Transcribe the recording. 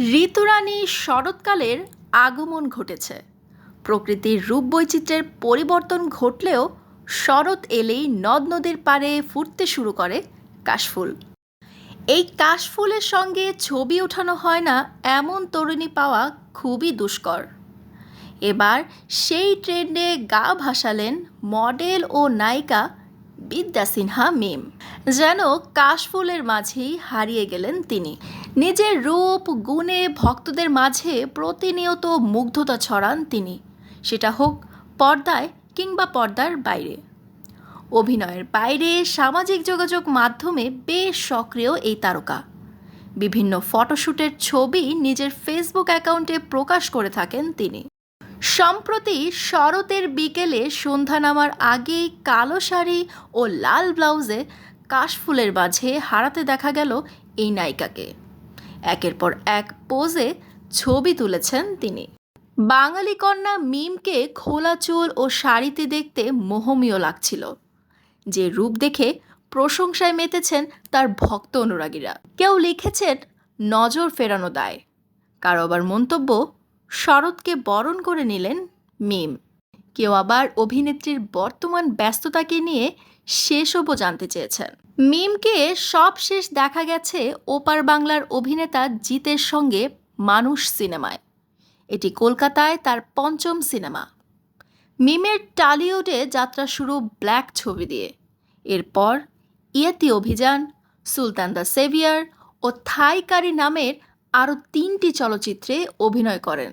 ঋতুরানী শরৎকালের আগমন ঘটেছে। প্রকৃতির রূপ বৈচিত্র্যের পরিবর্তন ঘটলেও শরৎ এলেই নদ নদীর পাড়ে ফুটতে শুরু করে কাশফুল। এই কাশফুলের সঙ্গে ছবি ওঠানো হয় না, এমন তরুণী পাওয়া খুবই দুষ্কর। এবার সেই ট্রেন্ডে গা ভাসালেন মডেল ও নায়িকা বিদ্যা সিনহা মিম, যেন কাশফুলের মাঝেই হারিয়ে গেলেন তিনি। নিজের রূপ, গুণে ভক্তদের মাঝে প্রতিনিয়ত মুগ্ধতা ছড়ান তিনি। সেটা হোক পর্দায় কিংবা পর্দার বাইরে। অভিনয়ের বাইরে সামাজিক যোগাযোগ মাধ্যমে বেশ সক্রিয় এই তারকা। বিভিন্ন ফটোশ্যুটের ছবি নিজের ফেসবুক অ্যাকাউন্টে প্রকাশ করে থাকেন তিনি। সম্প্রতি শরতের বিকেলে সন্ধ্যা নামার আগেই কালো শাড়ি ও লাল ব্লাউজে কাশফুলের মাঝে হারাতে দেখা গেল এই নায়িকাকে। একের পর এক পোজে ছবি তুলেছেন তিনি। বাঙালি কন্যা মিমকে খোলা চুল ও শাড়িতে দেখতে মোহমীয় লাগছিল, যে রূপ দেখে প্রশংসায় মেতেছেন তার ভক্ত অনুরাগীরা। কেউ লিখেছেন, নজর ফেরানো দায়। কারও আবার মন্তব্য, শরৎকে বরণ করে নিলেন মিম। কেউ আবার অভিনেত্রীর বর্তমান ব্যস্ততাকে নিয়ে শেষবও জানতে চেয়েছেন। মিমকে সব শেষ দেখা গেছে ওপার বাংলার অভিনেতা জিতের সঙ্গে মানুষ সিনেমায়। এটি কলকাতায় তার পঞ্চম সিনেমা। মিমের টালিউডে যাত্রা শুরু ব্ল্যাক ছবি দিয়ে। এরপর ইয়েতি অভিযান, সুলতান দ্য সেভিয়ার ও থাইকারি নামের আরও তিনটি চলচ্চিত্রে অভিনয় করেন।